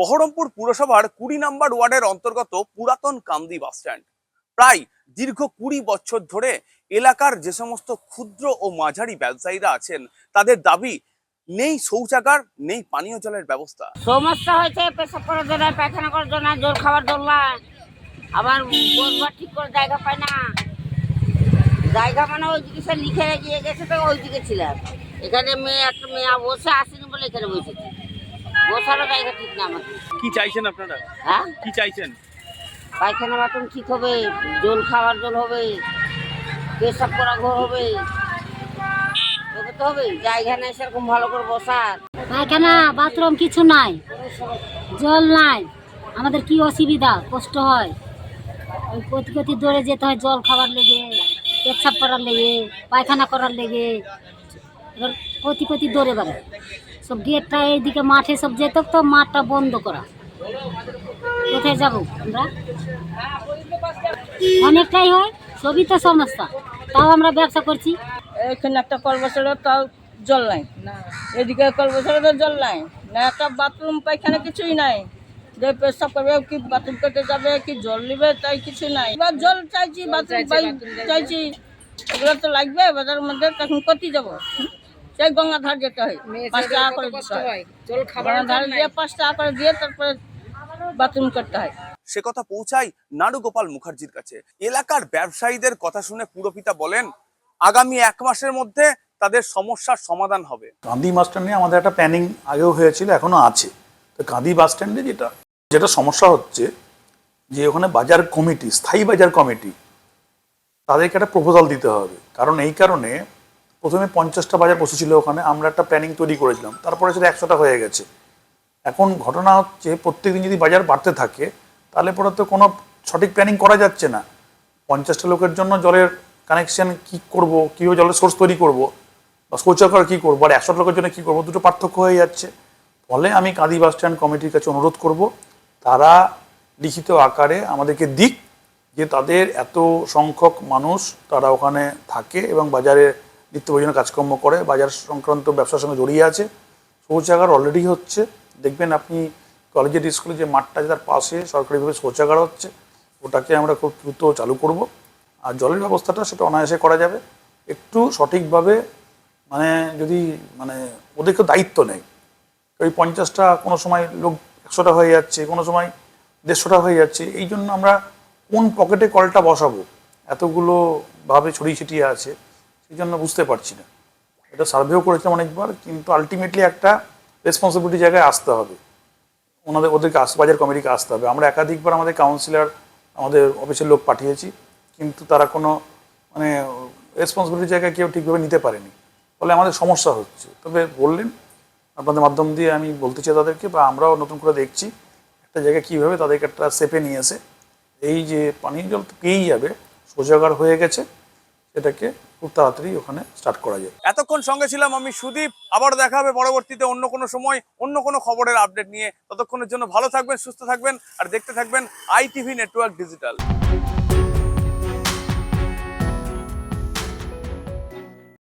বহরমপুর পুরসভার কুড়ি নম্বর ওয়ার্ডের অন্তর্গত পুরাতন কামদি বাস স্ট্যান্ড। প্রায় দীর্ঘ কুড়ি বছর ধরে এলাকার যে সমস্ত ক্ষুদ্র ও মাঝারি ব্যবসায়ীরা আছেন, তাদের দাবি, নেই শৌচাগার, নেই পানীয় জলের ব্যবস্থা। সমস্যা হয়েছে, পেশাব করার জন্য, পায়খানা করার জন্য, জল খাবার নাই আবার বসবার ঠিক করে জায়গা পায় না। জায়গা মানে ওইদিকে সে লিখে গিয়ে গেছে তো ওই দিকে ছিলাম। এখানে মেয়ে, একটা মেয়ে বসে আসেনি বলে এখানে বসেছি। বসারও জায়গা ঠিক না আমাদের। কি চাইছেন আপনারা? হ্যাঁ? কি চাইছেন? পায়খানা বাথরুম ঠিক হবে জল খাওয়ার জল হবে পেশাব করা ঘর হবে। তো হবে জায়গা নেই সেরকম ভালো করে বসার। পায়খানা বাথরুম কিছু নাই জল নাই। আমাদের কি অসুবিধা? কষ্ট হয়। ওই কতি কতি দৌড়ে যেতে হয় জল খাবার লেগে পেচ্ছাপ করার লেগে পায়খানা করার লেগে। এবার কতি কতি দৌড়ে বেড়ে সব গেটটা এইদিকে মাঠে সব যেত তো মাঠটা বন্ধ করা। কোথায় যাব আমরা? অনেকটাই হয় সবই তো সমস্যা। তাও আমরা ব্যবসা করছি। এখানে একটা কল তাও জল নাই। এদিকে কল তো জল নাই। না একটা বাথরুম পায়খানা কিছুই নাই। যে পেশাব করবে কি বাথরুম করতে যাবে কি জল নেবে তাই কিছু নাই। এবার জল চাইছি বাথরুম পাই চাইছি। এগুলো তো লাগবে বাজারের মধ্যে তখন কতি যাব। সেই গঙ্গাধার যেতে হয়। পাঁচ টাকা করে দিতে হয়। গঙ্গাধার দিয়ে পাঁচ টাকা করে দিয়ে তারপরে বাথরুম করতে হয়। সে কথা পৌঁছাই নাড়ুগোপাল মুখার্জির কাছে। এলাকার ব্যবসায়ীদের কথা শুনে পুরপিতা বলেন আগামী এক মাসের মধ্যে তাদের সমস্যার সমাধান হবে। কান্দি বাস স্ট্যান্ডে আমাদের একটা প্ল্যানিং আগেও হয়েছিল এখনও আছে। তো কান্দি বাস স্ট্যান্ডে যেটা যেটা সমস্যা হচ্ছে যে ওখানে বাজার কমিটি স্থায়ী বাজার কমিটি তাদেরকে একটা প্রপোজাল দিতে হবে। কারণ এই কারণে প্রথমে পঞ্চাশটা বাজার বসেছিল ওখানে, আমরা একটা প্ল্যানিং তৈরি করেছিলাম। তারপরে সেটা একশোটা হয়ে গেছে। এখন ঘটনা হচ্ছে, প্রত্যেকদিন যদি বাজার বাড়তে থাকে, তাহলে পরে তো কোনো সঠিক প্ল্যানিং করা যাচ্ছে না। পঞ্চাশটা লোকের জন্য জলের কানেকশন কি করব, কীভাবে জলের সোর্স তৈরি করব, বা শৌচাগার কী করব, আর একশো লোকের জন্য কী করব, দুটো পার্থক্য হয়ে যাচ্ছে। ফলে আমি কাঁদি বাস স্ট্যান্ড কমিটির কাছে অনুরোধ করব, তারা লিখিত আকারে আমাদেরকে দিক, যে তাদের এত সংখ্যক মানুষ তারা ওখানে থাকে এবং বাজারে নিত্য প্রয়োজনীয় কাজকর্ম করে, বাজার সংক্রান্ত ব্যবসার সঙ্গে জড়িয়ে আছে। শৌচাগার অলরেডি হচ্ছে। দেখবেন আপনি কলেজের স্কুলে যে মাঠটা আছে তার পাশে সরকারিভাবে শৌচাগার হচ্ছে। ওটাকে আমরা খুব দ্রুত চালু করব। আর জলের ব্যবস্থাটা সেটা অনায়াসে করা যাবে। একটু সঠিকভাবে মানে যদি মানে ওদেরকে দায়িত্ব নেই ওই পঞ্চাশটা কোনো সময় লোক একশোটা হয়ে যাচ্ছে, কোনো সময় দেড়শোটা হয়ে যাচ্ছে, এই জন্য আমরা কোন পকেটে কলটা বসাবো? এতগুলো ভাবে ছড়িয়ে ছিটিয়ে আছে। সেই জন্য বুঝতে পারছি না। এটা সার্ভেও করেছিলাম অনেকবার, কিন্তু আলটিমেটলি একটা রেসপন্সিবিলিটি জায়গায় আসতে হবে। ওনাদের, ওদেরকে আস, বাজার কমিটিকে আসতে হবে। আমরা একাধিকবার আমাদের কাউন্সিলর আমাদের অফিসের লোক পাঠিয়েছি, কিন্তু তারা কোনো মানে রেসপন্সিবিলিটি জায়গায় কেউ ঠিকভাবে নিতে পারেনি। ফলে আমাদের সমস্যা হচ্ছে। তবে বললেন, আপনাদের মাধ্যম দিয়ে আমি বলতে চাই তাদেরকে, বা আমরাও নতুন করে দেখছি একটা জায়গায় কীভাবে তাদেরকে একটা সেপে নিয়ে এসে, এই যে পানীয় জল পেয়েই যাবে শৌচাগার হয়ে গেছে, সেটাকে খুব তাড়াতাড়ি ওখানে স্টার্ট করা যায়। এতক্ষণ সঙ্গে ছিলাম আমি সুদীপ, আবার দেখা হবে পরবর্তীতে অন্য কোনো সময়, অন্য কোনো খবরের আপডেট নিয়ে। ততক্ষণের জন্য ভালো থাকবেন, সুস্থ থাকবেন, আর দেখতে থাকবেন আইটিভি নেটওয়ার্ক ডিজিটাল